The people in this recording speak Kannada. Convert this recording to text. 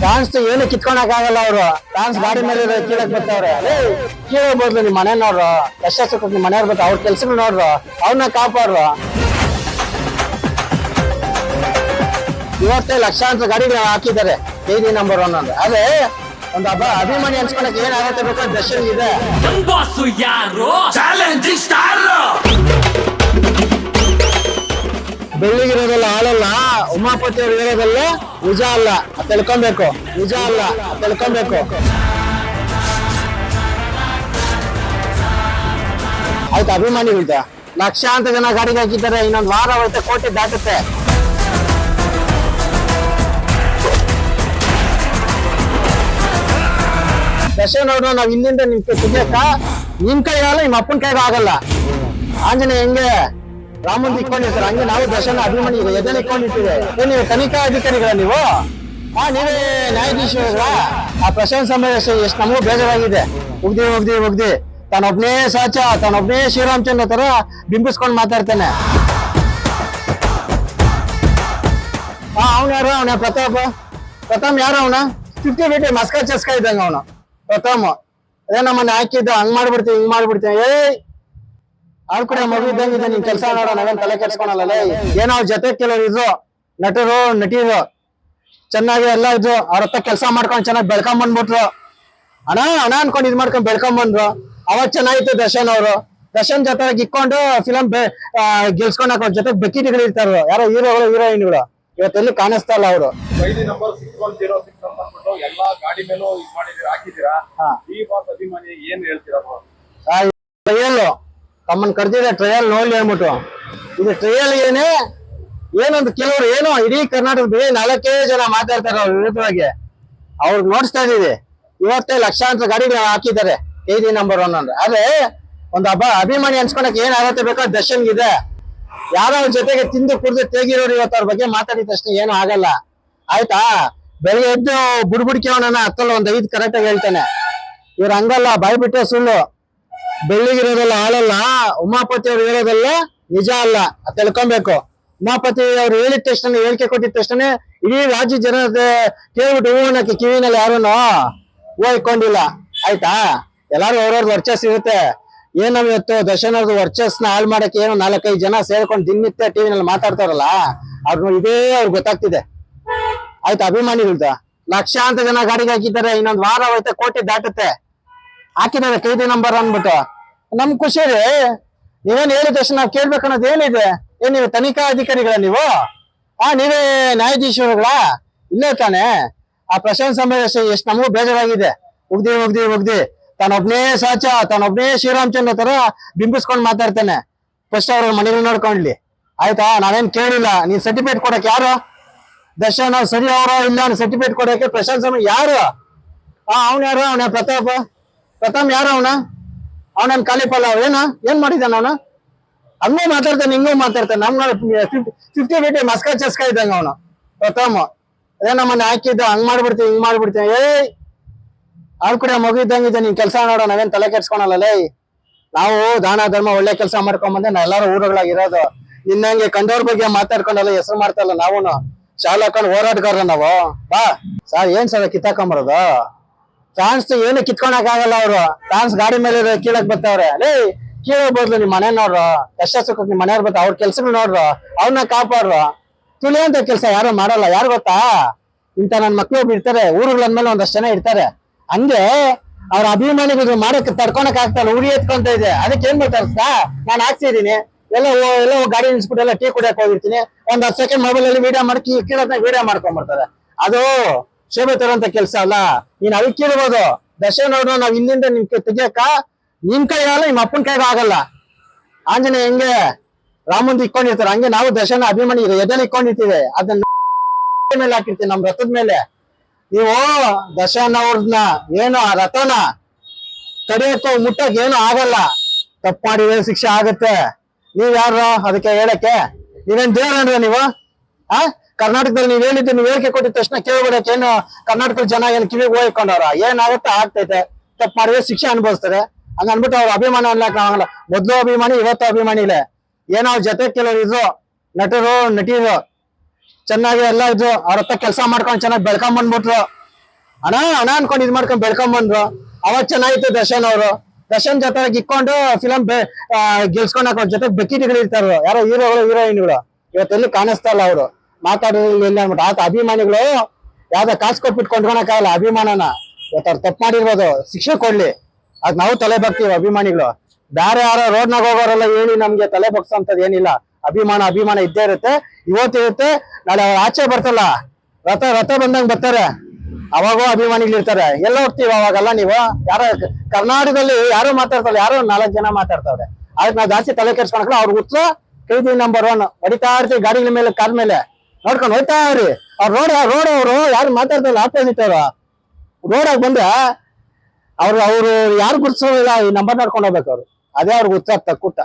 ಫ್ಯಾನ್ಸ್ ಏನು ಕಿತ್ಕೊಳಕ್ ಆಗಲ್ಲ ಅವರು. ಡಾನ್ಸ್ ಗಾಡಿ ಮೇಲೆ ಕೀಳಕ್ ಬರ್ತಾವ್ರೆ. ಕೀಳ ಬದ್ಲು ನಿಮ್ ಮನೆ ನೋಡ್ರು ಯಶಸ್ಸು ಕೊಟ್ಟು ನಿಮ್ ಮನೆಯವ್ರ ಬರ್ತಾವ ಅವ್ರ ಕೆಲ್ಸಗಳು ನೋಡ್ರು. ಅವ್ರನ್ನ ಕಾಪಾಡ್ರು. ಇವತ್ತೇ ಲಕ್ಷಾಂತರ ಗಾಡಿಗಳು ಹಾಕಿದ್ದಾರೆ. ಕೆಜಿ ನಂಬರ್ ಒನ್ ಅಂದ್ರೆ. ಅದೇ ಒಂದು ಹಬ್ಬ ಅಭಿಮಾನಿ ಅನ್ಸ್ಕೊಳಕ್ ಏನಾಗುತ್ತೆ ಬೇಕಾ ದರ್ಶನ್ ಇದೆ. ಬೆಳ್ಳಿಗಿರೋದಲ್ಲ ಹಾಳಲ್ಲ. ಉಮಾಪತಿ ಅವ್ರು ಇರೋದಲ್ಲ ನಿಜ ಅಲ್ಲ. ತಿಳ್ಕೊಬೇಕು. ನಿಜ ಅಲ್ಲ, ತಿಳ್ಕೊಬೇಕು. ಆಯ್ತು ಅಭಿಮಾನಿಗಳ್ದ ಲಕ್ಷಾಂತರ ಜನ ಗಾಡಿಗೆ ಹಾಕಿದ್ದಾರೆ, ಇನ್ನೊಂದು ವಾರ ಹೋಯ್ತು ಕೋಟಿ ದಾಟುತ್ತೆ. ದರ್ಶನ್ ನೋಡೋ ನಾವ್ ಇಲ್ಲಿಂದ ನಿಮ್ ಸಿಗಕ್ಕ ನಿಮ್ ಕೈ ಆಗಲ್ಲ ನಿಮ್ಮ ಅಪ್ಪನ ಕೈಗೂ ಆಗಲ್ಲ. ಆಂಜನೇಯ, ಹೆಂಗೆ? ರಾಮನ್ ಇಟ್ಕೊಂಡಿರ್ತಾರೆ, ಹಂಗೆ ನಾವು ದಶನ ಅಭಿಮಾನಿ ಎದನ್ನ ಎದೆನ ಇಟ್ಕೊಂಡಿರ್ತೀವಿ ನೀವು ತನಿಖಾ ಅಧಿಕಾರಿಗಳ ನೀವು? ಹಾ ನೀವೇ ನ್ಯಾಯಾಧೀಶರ ಆ ಪ್ರಶಾಂತ್ ಸಮಯ ಎಷ್ಟು ನಮಗೂ ಬೇಜಾರಾಗಿದೆ. ಉಗ್ದಿ ಮುಗ್ದಿ ಒಗ್ದಿ ತಾನೊಬ್ನೇ ಸಾಚ, ತಾನೊಬ್ನೇ ಶ್ರೀರಾಮಚಂದ್ರ ತರ ಬಿಂಬಿಸ್ಕೊಂಡು ಮಾತಾಡ್ತಾನೆ. ಹಾ ಅವ್ನ ಯಾರು? ಅವನ ಪ್ರತಾಪ್? ಪ್ರಥಮ್ ಯಾರು ಅವನ? ಫಿಫ್ಟಿ ಫಿಫ್ಟಿ ಮಸ್ಕ ಚಸ್ಕ ಇದ್ದಂಗ ಅವನು. ಪ್ರಥಮ್ ಅದೇ ನಮ್ಮನ್ನ ಹಾಕಿದ್ದ. ಹಂಗ್ ಮಾಡ್ಬಿಡ್ತೀನಿ ಹಿಂಗ್ ಮಾಡ್ಬಿಡ್ತೀನಿ ಏಯ್! ಆ ಕೂಡ ಮಗು ಇದ್ದಂಗಿದೆ ನೀನ್ ಕೆಲಸ ಮಾಡೋ ನಾವೇನ್ ತಲೆ ಕೆಡ್ಸ್ಕೊಳಲ್ಲ. ಏನೋ ಅವ್ರ ಜೊತೆ ಕೆಲವರು ಇದ್ರು. ನಟರು, ನಟಿರು. ಚೆನ್ನಾಗಿ ಎಲ್ಲ ಇದ್ರು ಅವ್ರ ಹತ್ರ ಕೆಲಸ ಮಾಡ್ಕೊಂಡು ಚೆನ್ನಾಗಿ ಬೆಳ್ಕೊಂಡ್ ಬಂದ್ಬಿಟ್ರು. ಅಣ್ಣ ಅಣ್ಣ ಅನ್ಕೊಂಡು ಇದ್ ಮಾಡ್ಕೊಂಡು ಬೆಳ್ಕೊಂಡ್ ಬಂದ್ರು. ಅವಾಗ ಚೆನ್ನಾಗಿತ್ತು ದರ್ಶನ್ ಅವರು. ದರ್ಶನ್ ಜೊತೆ ಇಕ್ಕೊಂಡು ಫಿಲಂ ಗೆಲ್ಸ್ಕೊಂಡ್ ಅವ್ರ ಜೊತೆ ಬೆಕ್ಕಿಟಿಗಳು ಇರ್ತಾರ ಯಾರೋ ಹೀರೋಗಳು ಹೀರೋಯಿನ್ಗಳು. ಇವತ್ತೆಲ್ಲ ಕಾಣಿಸ್ತಾ ಇಲ್ಲ ಅವರು. ಇದು? ಟ್ರಯಲ್ ತಮ್ಮನ್ ಕರ್ದಿದೆ ಟ್ರಯಲ್ ನೋಡ್ಲಿ ಹೇಳ್ಬಿಟ್ಟು ಇದು ಟ್ರಯಲ್ ಏನೇ ಏನೊಂದು ಕೆಲವರು ಏನೋ ಇಡೀ ಕರ್ನಾಟಕದ ನಾಲ್ಕೇ ಜನ ಮಾತಾಡ್ತಾರೆ ಅವ್ರ ವಿರುದ್ಧವಾಗಿ ಅವ್ರಿಗೆ ನೋಡಿಸ್ತಾ ಇದ್ದೀವಿ. ಇವತ್ತೇ ಲಕ್ಷಾಂತರ ಗಾಡಿಗಳು ಹಾಕಿದ್ದಾರೆ. ಕೆಜಿ ನಂಬರ್ ಒನ್ ಅಂದ್ರೆ. ಆದ್ರೆ ಒಂದು ಹಬ್ಬ ಅಭಿಮಾನಿ ಅನ್ಸ್ಕೊಳಕ್ ಅರ್ಹತೆ ಬೇಕೋ ದರ್ಶನ್ ಇದೆ. ಯಾರೋ ಜೊತೆಗೆ ತಿಂದು ಕುಡಿದು ತೇಗಿರೋರು ಇವತ್ತು ಅವ್ರ ಬಗ್ಗೆ ಮಾತಾಡಿದ ತಕ್ಷಣ ಏನು ಆಗಲ್ಲ. ಆಯ್ತಾ? ಬೆಳಿಗ್ಗೆ ಎದ್ದು ಬುಡ್ಬುಡ್ಕಿ ಅತ್ತಲ್ಲ ಒಂದ್ ಐದು ಕರೆಕ್ಟ್ ಆಗಿ ಹೇಳ್ತಾನೆ. ಇವ್ರ ಹಂಗಲ್ಲ, ಬಾಯ್ ಬಿಟ್ಟರೆ ಸುಳ್ಳು. ಬೆಳ್ಳಿಗಿರೋದೆಲ್ಲ ಹಾಳಲ್ಲ, ಉಮಾಪತಿ ಅವ್ರು ಹೇಳೋದಲ್ಲ ನಿಜ ಅಲ್ಲ. ತಿಳ್ಕೊಬೇಕು. ಉಮಾಪತಿ ಅವ್ರು ಹೇಳಿದ ತಕ್ಷಣ ಹೇಳಿಕೆ ಕೊಟ್ಟಿದ ತಕ್ಷಣ ಇಡೀ ರಾಜ್ಯ ಜನ ಕೇಳ್ಬಿಟ್ಟು ಹೂ ಕಿವಿನಲ್ಲಿ ಯಾರೂನು ಹೂ ಇಕ್ಕೊಂಡಿಲ್ಲ ಆಯ್ತಾ? ಎಲ್ಲಾರು ಅವ್ರವ್ರದ್ದು ವರ್ಚಸ್ ಇರುತ್ತೆ. ಏನೋ ಇವತ್ತು ದರ್ಶನವ್ರದ್ದು ವರ್ಚಸ್ನ ಹಾಳು ಮಾಡಕ್ಕೆ ಏನೋ ನಾಲ್ಕೈದು ಜನ ಸೇರ್ಕೊಂಡು ದಿನನಿತ್ಯ ಟಿವಿನಲ್ಲಿ ಮಾತಾಡ್ತಾರಲ್ಲ ಅವ್ರು ಇದೇ ಅವ್ರಿಗೆ ಗೊತ್ತಾಗ್ತಿದೆ. ಆಯ್ತು ಅಭಿಮಾನಿಗಳ್ದ? ಲಕ್ಷಾಂತರ ಜನ ಗಾಡಿಗೆ ಹಾಕಿದ್ದಾರೆ, ಇನ್ನೊಂದು ವಾರ ಹೋಯ್ತೆ ಕೋಟಿ ದಾಟುತ್ತೆ. ಹಾಕಿದ್ದಾರೆ, ಕೈದಿ ನಂಬರ್ ಅಂದ್ಬಿಟ್ಟು. ನಮ್ ಖುಷಿ ರೀ ನೀವೇನ್ ಹೇಳಿದ ತಕ್ಷಣ ನಾವು ಕೇಳ್ಬೇಕು ಅನ್ನೋದು ಏನಿದೆ? ಏನ್ ನೀವು ತನಿಖಾ ಅಧಿಕಾರಿಗಳ ನೀವು? ಆ, ನೀವೇ ನ್ಯಾಯಾಧೀಶರುಗಳ ಇಲ್ಲೇ ತಾನೆ? ಆ ಪ್ರಶಾಂತ್ ಸಮಾವೇಶ ಎಷ್ಟು ನಮಗೂ ಬೇಜಾರಾಗಿದೆ. ಉಗ್ದಿ ಉಗ್ದಿ ಉಗ್ದಿ. ತಾನೊಬ್ನೇ ಸಾಚ, ತಾನೊಬ್ನೇ ಶ್ರೀರಾಮಚಂದ್ರ ತರ ಬಿಂಬಿಸ್ಕೊಂಡು ಮಾತಾಡ್ತಾನೆ. ಫಸ್ಟ್ ಅವ್ರ ಮನೆಗಳು ನೋಡ್ಕೊಂಡ್ಲಿ. ಆಯ್ತಾ? ನಾವೇನ್ ಕೇಳಿಲ್ಲ. ನೀನ್ ಸರ್ಟಿಫಿಕೇಟ್ ಕೊಡಕ್ ಯಾರು? ದರ್ಶನ ಸರಿ ಅವರ ಇಲ್ಲ ಸರ್ಟಿಫಿಕೇಟ್ ಕೊಡಕ್ಕೆ ಪ್ರಶಾಂತ್ ಸಮಯ ಯಾರು? ಆ, ಅವ್ನ ಯಾರು? ಅವನ ಪ್ರತಾಪ? ಪ್ರತಾಪ್ ಯಾರು ಅವನ? ಅವನನ್ ಕಾಲಿಪಲ್ಲ ಏನ ಏನ್ ಮಾಡಿದಾನ ಅವನ? ಹಂಗೂ ಮಾತಾಡ್ತಾನೆ, ಹಿಂಗೂ ಮಾತಾಡ್ತಾನೆ. ನಮ್ ಫಿಫ್ಟಿ ಫಿಫ್ಟಿ ಮಸ್ಕ ಚಸ್ಕ ಇದ್ದಂಗ ಅವನು. ಪ್ರಥಮ ಅದೇ ನಮ್ಮನ್ನ ಹಾಕಿದ್ದ, ಹಂಗ್ ಮಾಡ್ಬಿಡ್ತೀವಿ, ಹಿಂಗ್ ಮಾಡ್ಬಿಡ್ತೀವಿ. ಏಯ್ ಅವ್ರ ಕೂಡ ಮಗು ಇದ್ದಂಗಿದೆ ನೀನ್ ಕೆಲಸ ನೋಡೋ, ನಾವೇನ್ ತಲೆ ಕೆಡ್ಸ್ಕೊಳಲ್ಲ, ಲೇ. ನಾವು ದಾನ, ಧರ್ಮ, ಒಳ್ಳೆ ಕೆಲಸ ಮಾಡ್ಕೊಂಬಂದೆ, ನಾ ಎಲ್ಲಾರು ಊರುಗಳಾಗಿರೋದು. ನಿನ್ನಂಗೆ ಕಂಡವ್ರ ಬಗ್ಗೆ ಮಾತಾಡ್ಕೊಂಡಲ್ಲ ಹೆಸರು ಮಾಡ್ತಲ್ಲ ನಾವು ಶಾಲೆ ಹಾಕೊಂಡು ಹೋರಾಟಗಾರ ನಾವು. ಬಾ. ಸರ್, ಏನ್ ಸರ್, ಕಿತ್ತಾಕೊಂಬರೋದು? ಫ್ಯಾನ್ಸ್ ಏನು ಕಿತ್ಕೊಳಕ್ ಆಗಲ್ಲ ಅವರು. ಫ್ಯಾನ್ಸ್ ಗಾಡಿ ಮೇಲೆ ಕೀಳಕ್ ಬರ್ತಾವ್ರೆ ಲೇ ಕೀಳ ಬದ್ಲು ನಿಮ್ ಮನೆ ನೋಡ್ರು ಎಷ್ಟ ಸುಖ ನಿಮ್ ಮನೆಯವ್ರ ಬರ್ತಾವ ಅವ್ರ ಕೆಲ್ಸಗಳು ನೋಡ್ರು ಅವ್ರನ್ನ ಕಾಪಾಡ್ರು. ತುಳಿಯಂತ ಕೆಲಸ ಯಾರು ಮಾಡಲ್ಲ. ಯಾರು ಗೊತ್ತಾ? ಇಂತ ನನ್ ಮಕ್ಳು ಇರ್ತಾರೆ. ಊರುಗಳಂದ್ಮೇಲೆ ಒಂದಷ್ಟು ಜನ ಇರ್ತಾರೆ. ಹಂಗೆ ಅವ್ರ ಅಭಿಮಾನಿಗಳು ಮಾಡಕ್ ತಡ್ಕೊಳಕ್ ಆಗ್ತಾನೆ ಉರಿ ಎತ್ಕೊಂತ ಇದೆ. ಅದಕ್ಕೆ ಏನ್ ಮಾಡ್ತಾರೆ ನಾನು ಹಾಕ್ಸಿದೀನಿ ಎಲ್ಲ ಎಲ್ಲ ಗಾಡಿ ನಿಲ್ಸ್ಬಿಟ್ಟು ಎಲ್ಲ ಟೀ ಕುಡಿಯಕ್ ಹೋಗಿರ್ತೀನಿ. ಒಂದ್ ಹತ್ತು ಸೆಕೆಂಡ್ ಮೊಬೈಲ್ ಅಲ್ಲಿ ವಿಡಿಯೋ ಮಾಡಿ ಕೀಳತ್ತ ವಿಡಿಯೋ ಮಾಡ್ಕೊಂಡ್ ಬರ್ತಾರೆ ಅದು ಶೋಭೆ ತರುವಂತ ಕೆಲಸ ಅಲ್ಲ. ನೀನ್ ಅದಕ್ಕೆ ಕೇಳ್ಬೋದು ದಶ ನೋಡೋ ನಾವ್ ಇಲ್ಲಿಂದ ನಿಮ್ಗೆ ತೆಗಿಯಕ ನಿಮ್ ಕೈಗಾಗಲ್ಲ ಆಗಲ್ಲ ನಿಮ್ ಅಪ್ಪನ ಕೈಗಾಗಲ್ಲ ಆಂಜನೇಯ ಹೆಂಗೆ ರಾಮಂದ್ ಇಕ್ಕೊಂಡಿರ್ತಾರೆ ಹಂಗೆ ನಾವು ದರ್ಶನ ಅಭಿಮಾನಿ ಎದೆಲ್ಲ ಇಕ್ಕೊಂಡಿರ್ತೀವಿ ಅದನ್ನ ಮೇಲೆ ಹಾಕಿರ್ತೀವಿ ನಮ್ ರಥದ ಮೇಲೆ. ನೀವು ದಶನ ಅವ್ರನ್ನ ಏನು ಆ ರಥನ ತಡೆಯಕ್ಕೋ ಮುಟ್ಟಕ್ ಏನು ಆಗಲ್ಲ. ತಪ್ಪು ಮಾಡಿದ್ರೆ ಶಿಕ್ಷೆ ಆಗತ್ತೆ. ನೀವ್ ಯಾರು ಅದಕ್ಕೆ ಹೇಳಕ್ಕೆ? ನೀವೇನ್ ದೇವ್ರನ್ರ ನೀವು? ಆ? ಕರ್ನಾಟಕದಲ್ಲಿ ನೀವ್ ಹೇಳಿದ್ದು ನೀವ್ ಹೇಳಿಕೆ ಕೊಟ್ಟಿದ ತಕ್ಷಣ ಕೇಳ್ಬಿಡಕ್ಕೆ ಏನು ಕರ್ನಾಟಕದ ಜನ ಏನು ಕಿವಿಗೆ ಹೋಗ್ಕೊಂಡವ್ರ ಏನಾಗತ್ತೆ ಆಗ್ತೈತೆ. ತಪ್ಪು ಮಾಡಿದ್ರೆ ಶಿಕ್ಷೆ ಅನುಭವಿಸ್ತಾರೆ. ಹಂಗ ಅನ್ಬಿಟ್ಟು ಅವ್ರ ಅಭಿಮಾನ ಅನ್ಲಕ್ ಆಗಲ್ಲ ಮೊದ್ಲು ಅಭಿಮಾನಿ, ಇವತ್ತು ಅಭಿಮಾನಿ ಇಲ್ಲ. ಏನೋ ಜೊತೆ ಕೆಲವರು ಇದ್ರು, ನಟರು, ನಟಿರು, ಚೆನ್ನಾಗಿ ಎಲ್ಲ ಇದ್ರು, ಅವ್ರ ಹತ್ರ ಕೆಲಸ ಮಾಡ್ಕೊಂಡು ಚೆನ್ನಾಗಿ ಬೆಳ್ಕೊಂಡ್ ಬಂದ್ಬಿಟ್ರು. ಅಣ್ಣ ಅಣ್ಣ ಅನ್ಕೊಂಡು ಇದ್ ಮಾಡ್ಕೊಂಡ್ ಬೆಳ್ಕೊಂಡ್ ಬಂದ್ರು. ಅವಾಗ ಚೆನ್ನಾಗಿತ್ತು ದರ್ಶನ್ ಅವರು. ದರ್ಶನ್ ಜೊತೆ ಇಕ್ಕೊಂಡು ಫಿಲಂ ಗೆಲ್ಸ್ಕೊಂಡ್ ಜೊತೆ ಬೆಕ್ಕಿಟಿಗಳು ಇರ್ತಾರ ಯಾರೋ ಹೀರೋಗಳು, ಹೀರೋಯಿನ್ಗಳು. ಇವತ್ತೆಲ್ಲೂ ಕಾಣಿಸ್ತಾ ಇಲ್ಲ ಅವರು. ಮಾತಾಡೋದ್ರಲ್ಲಿ ಎಲ್ಲ ಅನ್ಬಿಟ್ಟು. ಆತ ಅಭಿಮಾನಿಗಳು ಯಾವ್ದೋ ಕಾಸು ಕೊಟ್ಬಿಟ್ಟು ಕೊಂಡ್ಕೊಳಕಾಗಲ್ಲ ಅಭಿಮಾನನ. ಇವತ್ತು ಅವ್ರು ತಪ್ಪು ಮಾಡಿರ್ಬೋದು. ಶಿಕ್ಷೆ ಕೊಡ್ಲಿ. ಅದ್ ನಾವು ತಲೆ ಬಗ್ತೀವಿ ಅಭಿಮಾನಿಗಳು. ಬೇರೆ ಯಾರೋ ರೋಡ್ನಾಗ ಹೋಗೋರೆಲ್ಲ ಹೇಳಿ ನಮ್ಗೆ ತಲೆ ಬಗ್ಸೋಂಥದ್ದು ಏನಿಲ್ಲ. ಅಭಿಮಾನ ಅಭಿಮಾನ ಇದ್ದೇ ಇರುತ್ತೆ. ಇವತ್ತಿರುತ್ತೆ ನಾಳೆ ಅವ್ರು ಆಚೆ ಬರ್ತಲ್ಲ ರಥ ರಥ ಬಂದಂಗ್ ಬರ್ತಾರೆ. ಅವಾಗೂ ಅಭಿಮಾನಿಗಳು ಇರ್ತಾರೆ. ಎಲ್ಲ ಹೋಗ್ತೀವಿ ಅವಾಗೆಲ್ಲ ನೀವು. ಯಾರ ಕರ್ನಾಟಕದಲ್ಲಿ ಯಾರು ಮಾತಾಡ್ತಾರೆ, ಯಾರೋ ನಾಲ್ಕು ಜನ ಮಾತಾಡ್ತಾವ್ರೆ. ಅದಕ್ಕೆ ನಾವು ಜಾಸ್ತಿ ತಲೆ ಕೆಡ್ಸ್ಕೊಂಡ್ರೆ ಅವ್ರ ಉತ್ಸವ ಕೈದಿ ನಂಬರ್ ಒನ್ ಹೊಡಿತಾ ಇರ್ತೀವಿ ಗಾಡಿಗಳ ಮೇಲೆ, ಕಾರ್ ಮೇಲೆ. ನೋಡ್ಕೊಂಡು ಹೋಯ್ತಾ ಇವ್ರಿ ಅವ್ರು ರೋಡ್ ರೋಡ್ ಅವರು ಯಾರು ಮಾತಾಡ್ತಾರಲ್ಲ ಆಪೋಸಿಟ್ ಅವರು. ರೋಡಾಗ ಬಂದ್ರೆ ಅವ್ರು ಅವ್ರು ಯಾರು ಗುರ್ಸೋದಿಲ್ಲ ಈ ನಂಬರ್ ನೋಡ್ಕೊಂಡು ಹೋಗ್ಬೇಕು ಅವ್ರು. ಅದೇ ಅವ್ರಿಗೆ ಉತ್ತರ ತಕ್ಕುಟ್ಟ